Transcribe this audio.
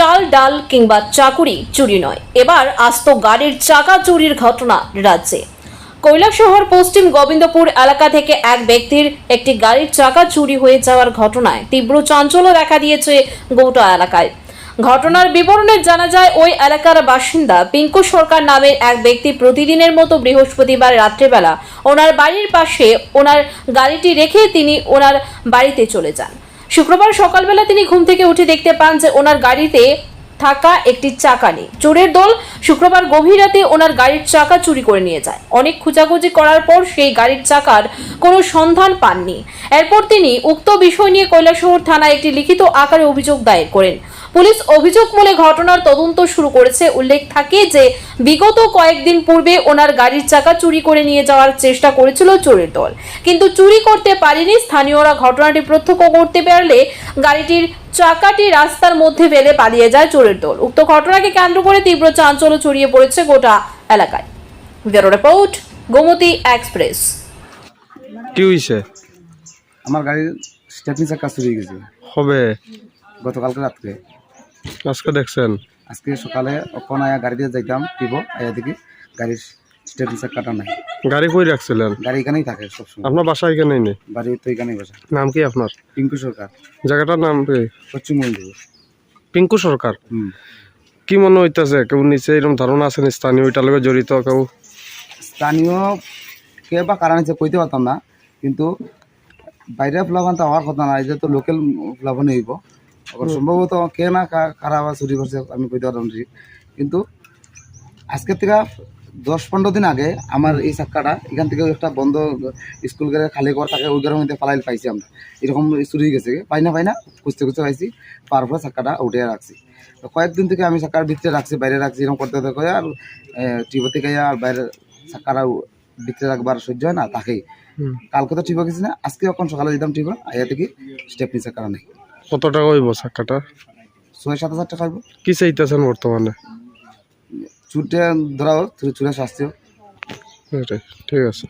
চাল, ডাল কিংবা চাকুরি চুরি নয়। এবার আস্ত গাড়ির চাকা চুরির ঘটনা রাজ্যে। কৈলাসহর, পশ্চিম গোবিন্দপুর এলাকা থেকে এক ব্যক্তির একটি গাড়ির চাকা চুরি হয়ে যাওয়ার ঘটনায় তীব্র চাঞ্চল্য দেখা দিয়েছে গোটা এলাকায়। ঘটনার বিবরণে জানা যায়, ওই এলাকার বাসিন্দা পিঙ্কু সরকার নামের এক ব্যক্তি প্রতিদিনের মতো বৃহস্পতিবার রাত্রেবেলা ওনার বাড়ির পাশে ওনার গাড়িটি রেখে তিনি ওনার বাড়িতে চলে যান। শুক্রবার সকালবেলা তিনি ঘুম থেকে উঠে দেখতে পান যে ওনার গাড়িতে থাকা একটি চাকা নেই। চোরের দল শুক্রবার গভীর রাতে ওনার গাড়ির চাকা চুরি করে নিয়ে যায়। অনেক খোঁজাখুঁজি করার পর সেই গাড়ির চাকার কোনো সন্ধান পাননি। এরপর তিনি উক্ত বিষয় নিয়ে কৈলাসহর থানায় একটি লিখিত আকারে অভিযোগ দায়ের করেন। পুলিশ অভিযোগ মূলে ঘটনার তদন্ত শুরু করেছে। উল্লেখ থাকে যে বিগত কয়েকদিন পূর্বে ওনার গাড়ির চাকা চুরি করে নিয়ে যাওয়ার চেষ্টা করেছিল চোরের দল। কিন্তু চুরি করতে পারেনি স্থানীয়রা। ঘটনাটি প্রত্যক্ষ করতে পারলে গাড়িটির চাকাটি রাস্তার মধ্যে ফেলে পালিয়ে যায় চোরের দল। উক্ত ঘটনাকে কেন্দ্র করে তীব্র চাঞ্চল্য ছড়িয়ে পড়েছে গোটা এলাকায়। Bureau report Gomati express. কি হইছে? আমার গাড়ির স্টেপনি চাকা চুরি গেছে। হবে। গতকালকে রাত্রে। আজকে দেখছেন? আজকে সকালে অখন আয়া গাড়ি দিয়ে যাইতাম টিপ আয়া দেখি গাড়ির স্টেপনি চাকাটা নাই। গাড়ি কই রাখছিলেন? গাড়ি এখানেই থাকে সবসময় আপনার বাসা এখানে নেই বাড়ি তো এখানেই বসে। নাম কি আপনার? পিঙ্কু সরকার। জায়গাটার নাম কি? পশ্চিমবঙ্গ পিঙ্কু সরকার? কি মনে হইতেছে? কেউ নিচে এরকম ধারণা আছে স্থানীয় ওইটার লগে জড়িত কেউ? স্থানীয় কে বা কারণ আছে কইতে পারতাম না কিন্তু বাইরে ফ্লাভান তো হওয়ার কথা না এটা তো লোকাল ফ্লাভানে হইব। আবার সম্ভবত কে না কারা বা চুরি করছে আমি কইতে পারতাম না ঠিক। কিন্তু আজকের থেকে দশ পনেরো দিন আগে আমার এই চাক্কাটা এখান থেকে একটা বন্ধ স্কুল গেলে খালি ঘর থাকে ওই ঘরের মধ্যে ফালাই পাইছি আমরা। এরকম চুরি হয়ে গেছে পাই না পাই না খুঁজতে খুঁজতে পাইছি পার পরে চাক্কাটা উঠে রাখছি। তো কয়েকদিন থেকে আমি চাক্কার ভিতরে রাখছি বাইরে রাখছি এরকম করতে করতে করে আর টিপ থেকে আর বাইরে চাক্কাটা ভিতরে রাখবার সহ্য হয় না তাকেই। কালকে তো টিপ গেছি না আজকে এখন সকালে দিতাম টিপ আইয়া থেকে স্টেপনি চাক্কাটা নেই। কত টাকা হইব চাকাটা ছয় সাত হাজার টাকা হইব। কি চাইতেছেন বর্তমানে? চুটে ধরা হোক চুরে শাস্তি হোক ঠিক আছে।